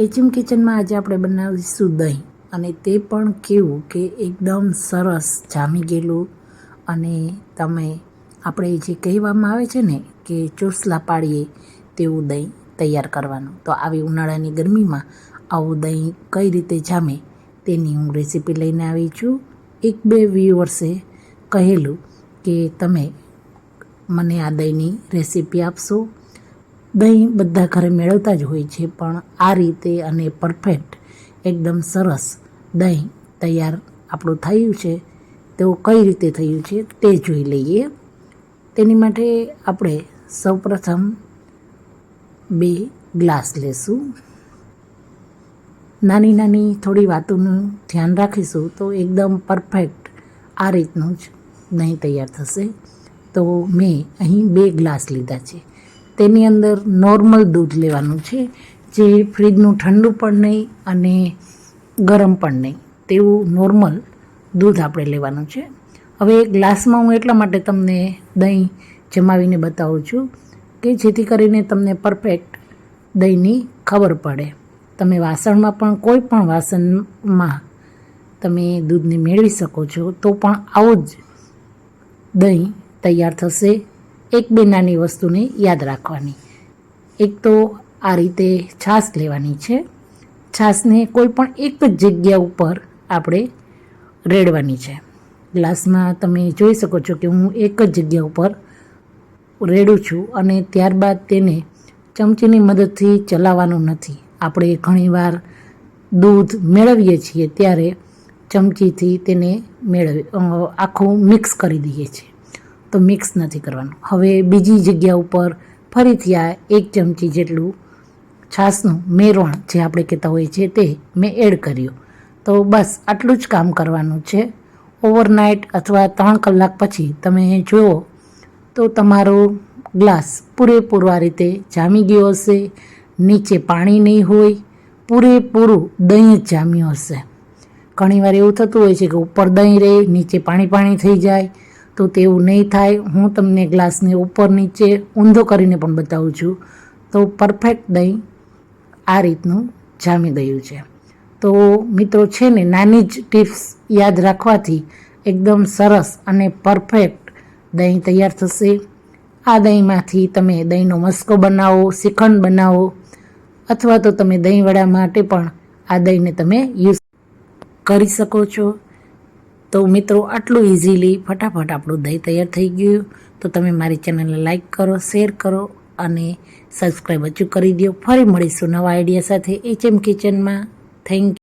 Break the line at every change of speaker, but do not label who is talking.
HM કિચનમાં આજે આપણે બનાવીશું દહીં. અને તે પણ કેવું કે એકદમ સરસ જામી ગયેલું. અને તમે, આપણે જે કહેવામાં આવે છે ને કે ચોસલા પાડીએ તેવું દહીં તૈયાર કરવાનું. તો આવી ઉનાળાની ગરમીમાં આવું દહીં કઈ રીતે જામે તેની હું રેસીપી લઈને આવી છું. એક બે વ્યુઅર્સે કહેલું કે તમે મને આ દહીંની રેસીપી આપશો. દહીં બધા ઘરે મેળવતા જ હોય છે, પણ આ રીતે અને પરફેક્ટ એકદમ સરસ દહીં તૈયાર આપણું થયું છે. તેવું કઈ રીતે થયું છે તે જોઈ લઈએ. તેની માટે આપણે સૌપ્રથમ બે ગ્લાસ લેશું. નાની નાની થોડી વાતોનું ધ્યાન રાખીશું તો એકદમ પરફેક્ટ આ રીતનું જ દહીં તૈયાર થશે. તો મેં અહીં બે ગ્લાસ લીધા છે. તેની અંદર નોર્મલ દૂધ લેવાનું છે, જે ફ્રીજનું ઠંડુ પણ નહીં અને ગરમ પણ નહીં. તેવું નોર્મલ દૂધ આપણે લેવાનું છે. હવે ગ્લાસમાં હું એટલા માટે તમને દહીં જમાવીને બતાવું છું કે જેથી કરીને તમને પરફેક્ટ દહીંની ખબર પડે. તમે વાસણમાં પણ કોઈ પણ વાસણમાં તમે દૂધને મેળવી શકો છો, તો પણ આવું જ દહીં તૈયાર થશે. એક બે નાની વસ્તુને યાદ રાખવાની. એક તો આ રીતે છાશ લેવાની છે. છાશને કોઈ પણ એક જ જગ્યા ઉપર આપણે રેડવાની છે. ગ્લાસમાં તમે જોઈ શકો છો કે હું એક જ જગ્યા ઉપર રેડું છું અને ત્યારબાદ તેને ચમચીની મદદથી ચલાવવાનું નથી. આપણે ઘણીવાર દૂધ મેળવીએ છીએ ત્યારે ચમચીથી તેને મેળવી આખું મિક્સ કરી દઈએ છીએ. તો મિક્સ નથી કરવાનું. હવે બીજી જગ્યા ઉપર ફરીથી આ એક ચમચી જેટલું છાશનું મેરવણ જે આપણે કહેતા હોઈએ છીએ તે મેં એડ કર્યું. તો બસ આટલું જ કામ કરવાનું છે. ઓવરનાઇટ અથવા ત્રણ કલાક પછી તમે જુઓ તો તમારો ગ્લાસ પૂરેપૂરો આ રીતે જામી ગયો હશે. નીચે પાણી નહીં હોય. પૂરેપૂરું દહીં જ જામ્યું હશે. ઘણીવાર એવું થતું હોય છે કે ઉપર દહીં રહે, નીચે પાણી પાણી થઈ જાય. તો તેવું નહીં થાય. હું તમને ગ્લાસને ઉપર નીચે ઊંધો કરીને પણ બતાવું છું. તો પરફેક્ટ દહીં આ રીતનું જામી ગયું છે. તો મિત્રો છે ને, નાની જ ટિપ્સ યાદ રાખવાથી એકદમ સરસ અને પરફેક્ટ દહીં તૈયાર થશે. આ દહીંમાંથી તમે દહીંનો મસ્કો બનાવો, શ્રીખંડ બનાવો, અથવા તો તમે દહીંવડા માટે પણ આ દહીંને તમે યુઝ કરી શકો છો. તો મિત્રો, આટલું ઇઝીલી ફટાફટ આપણું દહીં તૈયાર થઈ ગયું. તો તમે મારી ચેનલને લાઈક કરો શેર કરો અને સબસ્ક્રાઈબ હજુ કરી દો ફરી મળીશું નવા આઈડિયા સાથે. એચ એમ કિચનમાં થેન્ક